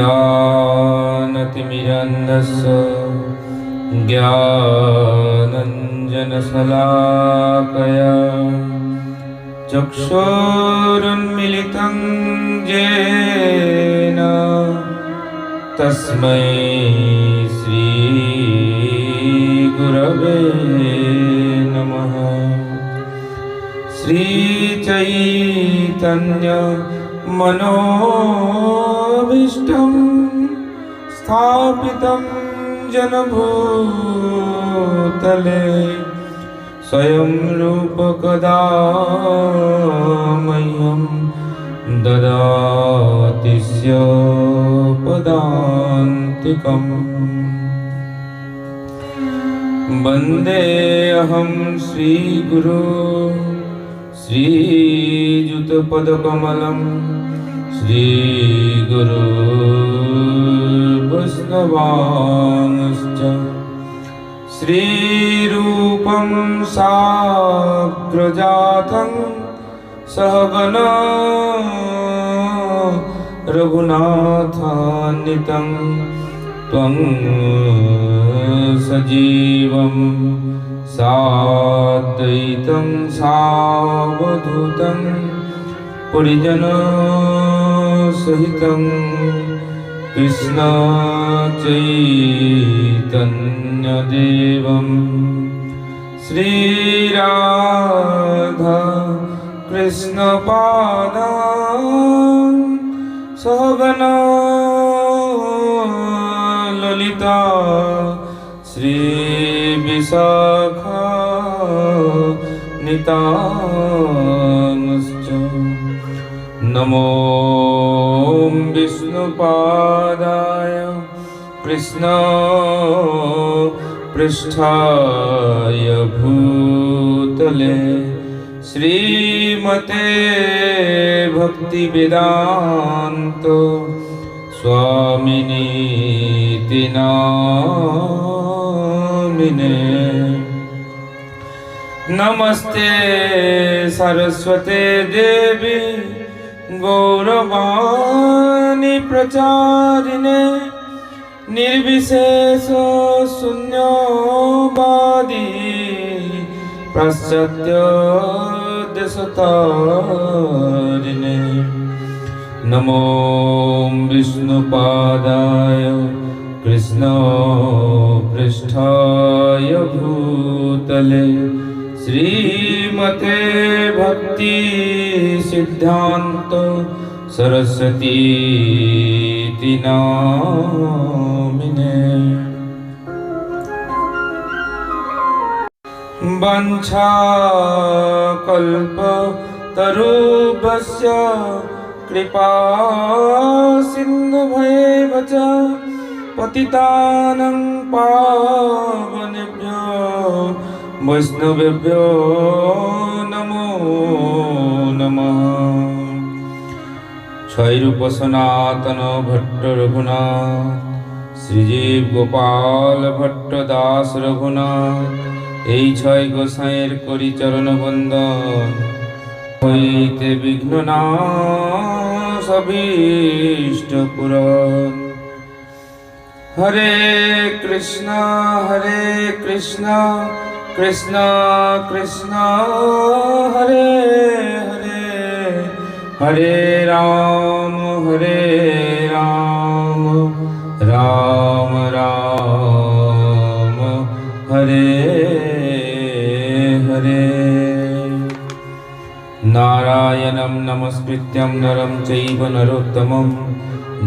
अज्ञानतिमिरन्धस्य ज्ञानञ्जनशलाकया। चक्षुरुन्मिलितं येन तस्मै श्रीगुरवे नमः। श्रीचैतन्य मनोभीष्टं स्थापितं जनभूतले स्वयं रूपकदा मह्यं ददाति पदान्तिकम् वन्देऽहं श्रीगुरो श्रीयुतपदकमलं श्रीगुरो वैष्णवांश्च श्रीरूपं साग्रजातं सहगना रघुनाथान्वितं त्वं सजीवं साद्वैतं सावधूतं परिजनसहितं कृष्णचैतन्यदेवं श्रीराधा कृष्णपादा सहगना ललिता श्रीविशाखा नितांश्च नमो विष्णुपादाय कृष्ण पृष्ठाय भूतले श्रीमते भक्तिवेदान्त स्वामिनीति नामिने नमस्ते सरस्वते देवी गौरवाणी प्रचारिणे निर्विशेष शून्यवादी पाश्चात्य देशतारिणे नमो विष्णुपादाय कृष्णपृष्ठाय भूतले श्रीमते भक्ति सिद्धान्त सरस्वतीति नामिने वञ्छाकल्पतरुभस्य कृपा सिन्धुभैव च पतितानं पावनेभ्यो বৈষ্ণবেভ্যো নমো নম। ছয়রূপ সনাতন ভট্ট রঘুনাথ, শ্রীজীব গোপাল ভট্ট দাস রঘুনাথ, এই ছয় গোসাঁয়ের করি চরণ বন্দন। হইতে বিঘ্ন না সবিষ্ট পুরন হরে কৃষ্ণ হরে কৃষ্ণ कृष्ण कृष्ण हरे हरे हरे राम हरे राम राम राम हरे हरे। नारायणं नमस्कृत्यं नरं चैव नरोत्तमं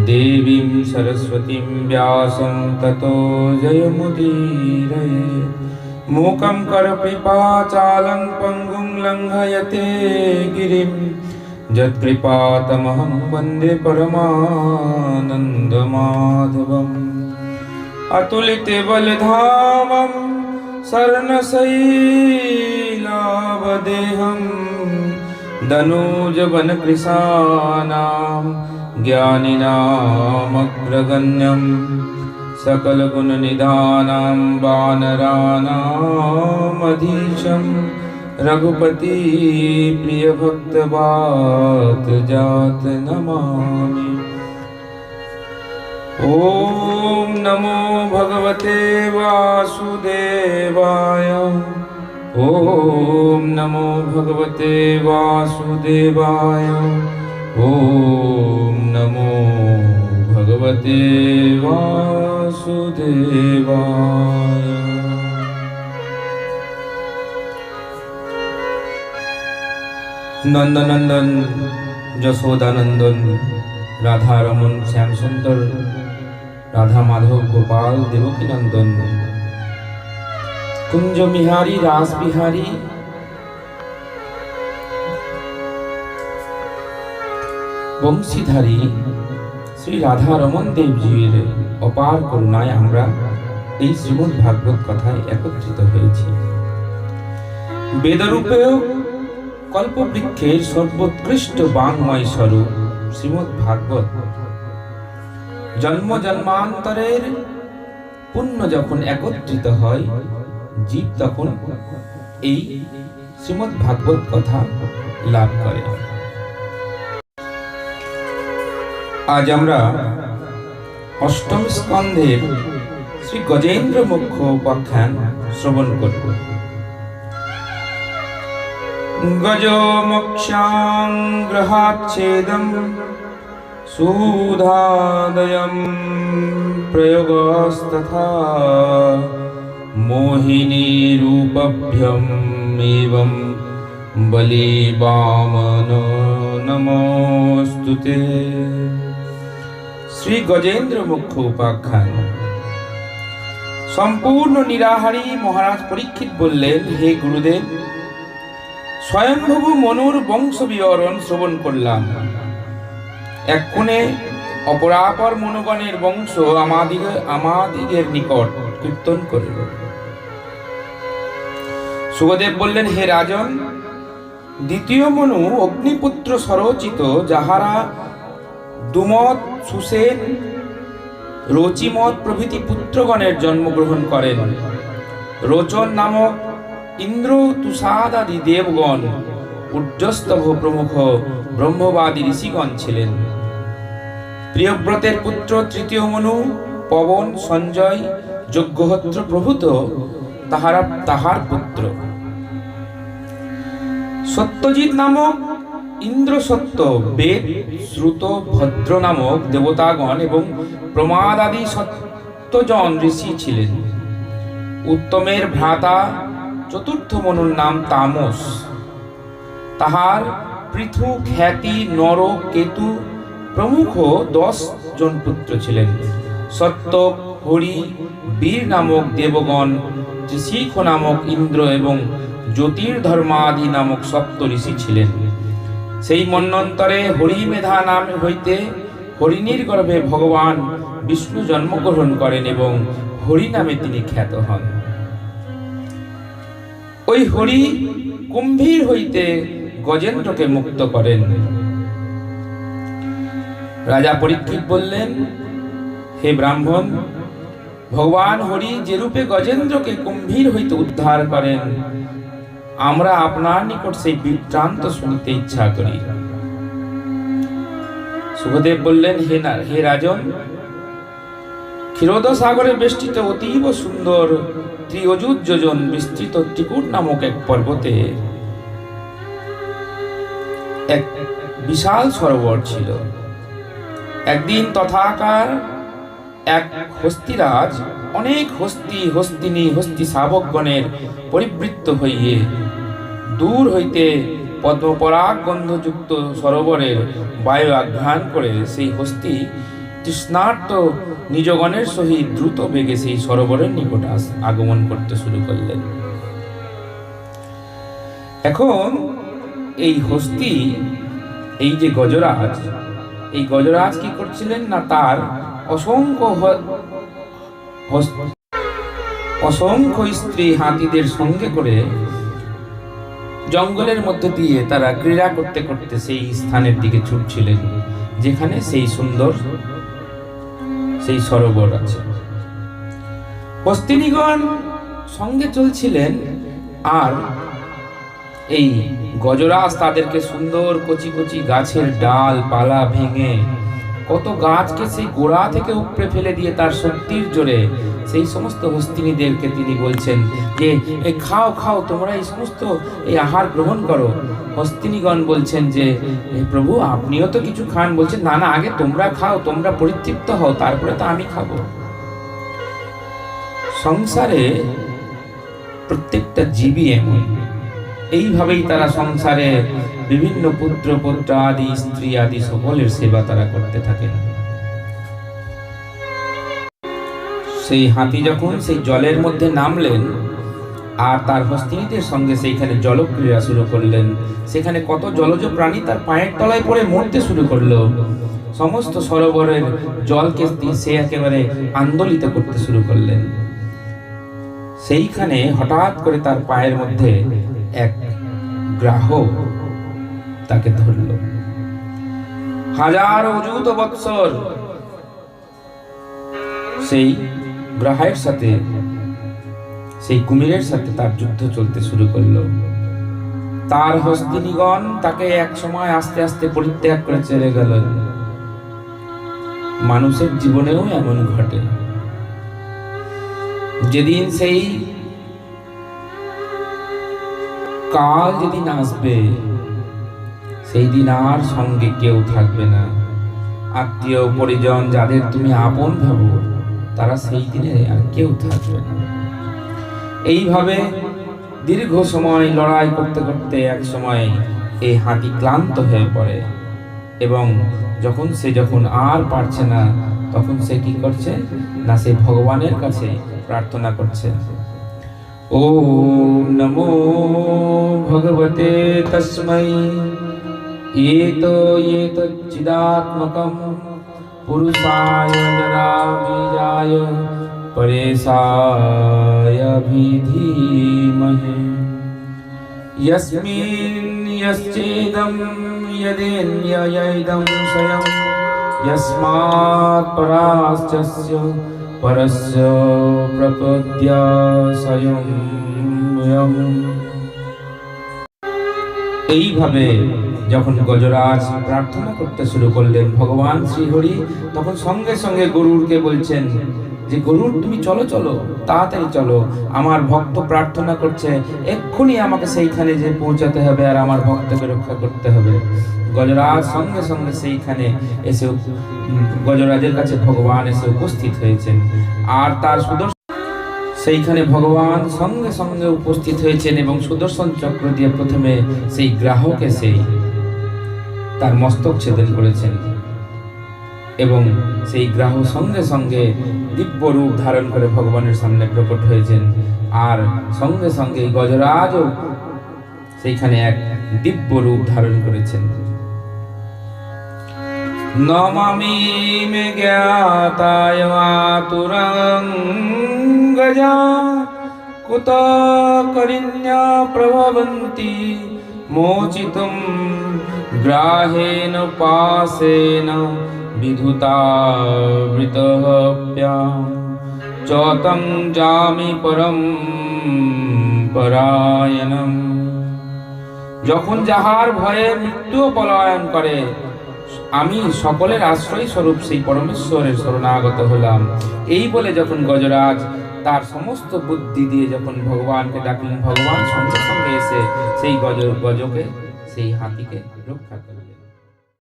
देवीं सरस्वतीं व्यासं ततो जयमुदीरये। मूकं करपिपाचालं पङ्गुं लङ्घयते गिरिं। यत्कृपातमहं वन्दे परमानन्दमाधवम्। अतुलिते बलधामं शरणशैलावदेहम्। दनूजवनकृशानां ज्ञानिनामग्रगण्यं सकलगुणनिधानां वानराणामधीशं। रघुपति प्रियभक्तवात जात नमामि। ॐ नमो भगवते वासुदेवाय। ॐ नमो भगवते वासुदेवाय। ॐ नमो भगवते वासुदेवाय। नंदनंदन जशोदानंदन राधा रमन श्याम सुंदर राधा माधव गोपाल देवकी नंदन कुंज बिहारी रास बिहारी वंशीधारी। শ্রী রাধা রমন দেবজির অপার করুণায় আমরা এই শ্রীমদ ভাগবত কথায় একত্রিত হয়েছি। বেদরূপেও কল্পবৃক্ষের সর্বোৎকৃষ্ট বাংময় স্বরূপ শ্রীমদ ভাগবত জন্ম জন্মান্তরের পুণ্য যখন একত্রিত হয়, জীব তখন এই শ্রীমদ ভাগবত কথা লাভ করে। আজ আমরা অষ্টম স্কন্ধের শ্রী গজেন্দ্র মুখ্য উপাখ্যান শ্রবণ করব। গজ মোক্ষাং সুধাদয় প্রয়োগস্তা মোহিনী রূপভ্যম বলি বামন নমস্তুতে। শ্রী গজেন্দ্র মুখ্য উপাখ্যান। সম্পূর্ণ নিরাহারী মহারাজ পরীক্ষিত বললেন, হে গুরুদেব স্বয়ংভূ মনুর বংশ বিবরণ শ্রবণ করলাম। এক কোণে অপরাপর মনুগণের বংশ আমাদিগ, আমাদিগের নিকট কীর্তন করিল। সুখদেব বললেন, হে রাজন, দ্বিতীয় মনু অগ্নিপুত্র সরচিত, যাহারা দুমত সুসেন রচিমত প্রভৃতি পুত্রগণের জন্মগ্রহণ করেন। রোচন নামক ইন্দ্র তুষাদাদি দেবগণ উজ্জস্তভ প্রমুখ ব্রহ্মবাদী ঋষিগণ ছিলেন। প্রিয়ব্রতের পুত্র তৃতীয় মনু, পবন, সঞ্জয় যজ্ঞহত্র প্রভূত তাহারা তাহার পুত্র। সত্যজিৎ নামক ইন্দ্র সত্য বেদ, শ্রুত, ভদ্র নামক দেবতাগণ এবং প্রমাদাদি সত্যজন ঋষি ছিলেন। উত্তমের ভ্রাতা চতুর্থ মনুর নাম তামস। তাহার পৃথু খ্যাতি নর কেতু প্রমুখ দশ জন পুত্র ছিলেন। সত্য, হরি, বীর নামক দেবগণ ত্রিশিখ নামক ইন্দ্র এবং জ্যোতির্ধর্মাদি নামক সপ্ত ঋষি ছিলেন। সেই মন্বন্তরে হরিমেধা নাম হইতে হরিণীর গর্ভে ভগবান বিষ্ণু জন্মগ্রহণ করেন এবং হরি নামে তিনি খ্যাত হন। ওই হরি কুম্ভীর হইতে গজেন্দ্রকে মুক্ত করেন। রাজা পরীক্ষিত বললেন, হে ব্রাহ্মণ, ভগবান হরি যে রূপে গজেন্দ্রকে কুম্ভীর হইতে উদ্ধার করেন আমরা আপনার নিকট সেই বৃত্তান্ত শুনতে ইচ্ছা করি। সুখদেব বললেন, হে না, হে রাজন ক্ষীরোদ সাগরে বেষ্টিত অতীব সুন্দর ত্রিয়যুত যোজন বিস্তৃত ত্রিকুট নামক এক পর্বতে এক বিশাল সরোবর ছিল। একদিন তথাকার এক হস্তিরাজ অনেক হস্তি হস্তিনী হস্তি শাবকগণের পরিবৃত্ত হইয়ে দূর হইতে পদ্মপরাগ গন্ধযুক্ত সরোবরের বায়ু আঘ্রাণ করে সেই হস্তি তৃষ্ণার্ত নিজগণের সহিত দ্রুত বেগে সেই সরোবরের নিকট আগমন করতে শুরু করলেন। এখন এই হস্তি, এই যে গজরাজ, এই গজরাজ কি করছিলেন না তার অসংখ্য অসংখ্য স্ত্রী হাতিদের সঙ্গে করে জঙ্গলের মধ্যে দিয়ে তারা ক্রীড়া করতে করতে সেই স্থানের দিকে ছুটছিলেন, যেখানে সেই সুন্দর সেই সরোবর আছে। হস্তিনীগণ সঙ্গে চলছিলেন আর এই গজরাজ তাদেরকে সুন্দর কচি কচি গাছের ডাল পালা ভেঙে কত গাছকে সেই গোড়া থেকে উপড়ে ফেলে দিয়ে তার শক্তির জোরে সেই সমস্ত হস্তিনীদেরকে তিনি বলছেন যে এই খাও খাও, তোমরা এই সমস্ত এই আহার গ্রহণ করো। হস্তিনীগণ বলছেন যে প্রভু, আপনিও তো কিছু খান। বলছেন, না না, আগে তোমরা খাও, তোমরা পরিতৃপ্ত হও, তারপরে তো আমি খাব। সংসারে প্রত্যেকটা জীবই এমন। এইভাবেই তারা সংসারে বিভিন্ন পুত্র পুত্র আদি, স্ত্রী আদি সকলের সেবা তারা করতে থাকেন। সেই হাতি যখন সেই জলের মধ্যে নামলেন আর তার হস্তিনীদের সঙ্গে সেইখানে জলক্রীড়া শুরু করলেন, সেখানে কত জলজ প্রাণী তার পায়ের তলায় পড়ে মরতে শুরু করল। সমস্ত সরোবরের জলকে সে একেবারে আন্দোলিত করতে শুরু করলেন। সেইখানে হঠাৎ করে তার পায়ের মধ্যে এক গ্রাহক তাকে ধরল। হাজার অযুত বৎসর সেই গ্রাহের সাথে, সেই কুমিরের সাথে তার যুদ্ধ চলতে শুরু করল। তার হস্তিনীগণ তাকে এক সময় আস্তে আস্তে পরিত্যাগ করে চলে গেল। মানুষের জীবনেও এমন ঘটে। যেদিন সেই কাল যেদিন আসবে, সেই দিন আর সঙ্গে কেউ থাকবে না। আত্মীয়, পরিজন যাদের তুমি আপন ভাবো, তারা সেই দিনে আর কেউ থাকবে না। এইভাবে দীর্ঘ সময় লড়াই করতে করতে এক সময় এই হাতি ক্লান্ত হয়ে পড়ে এবং যখন সে যখন আর পারছে না तक से कि करा से भगवान का प्रार्थना कर नमो भगवते तस्मै ये तो ये तो चिदात्मक पुरुषाय परेशाधीमहे यस्मिन् यस्चेदं यस्मात् पराश्चस्य परस्य प्रपद्या स्वयं এইভাবে যখন গজরাজ প্রার্থনা করতে শুরু করলেন ভগবান শ্রীহরি তখন সঙ্গে সঙ্গে গরুরকে বলছেন যে গরুর, তুমি চলো চলো, তাড়াতাড়ি চলো। আমার ভক্ত প্রার্থনা করছে, এক্ষুনি আমাকে সেইখানে যে পৌঁছাতে হবে আর আমার ভক্তকে রক্ষা করতে হবে। গজরাজ সঙ্গে সঙ্গে সেইখানে এসে গজরাজের কাছে ভগবান এসে উপস্থিত হয়েছেন। আর তার সুদর্শন সেইখানে ভগবান সঙ্গে সঙ্গে উপস্থিত হয়েছেন এবং সুদর্শন চক্র দিয়ে প্রথমে সেই গ্রাহকে সেই তার মস্তক ছেদন করেছেন। এবং সেই গ্রাহ সঙ্গে সঙ্গে দিব্য রূপ ধারণ করে ভগবানের সামনে প্রকট হয়েছেন। আর সঙ্গে সঙ্গে গজরাজও সেইখানে এক দিব্য রূপ ধারণ করেছেন। নমামি মে জ্ঞাতায় গজা কুত করিণ্যা প্রভবন্তি মোচিতুম গ্রাহেণ পাশেন চতং যামি পরম পরায়ণম যখন যাহার ভয়ে মৃত্যু পলায়ন করে, আমি সকলের আশ্রয় স্বরূপ সেই পরমেশ্বরের শরণাগত হলাম। এই বলে যখন গজরাজ তার সমস্ত বুদ্ধি দিয়ে যখন ভগবানকে ডাকলেন, ভগবান সঙ্গে সঙ্গে এসে সেই গজ, গজকে, সেই হাতিকে রক্ষা করলেন।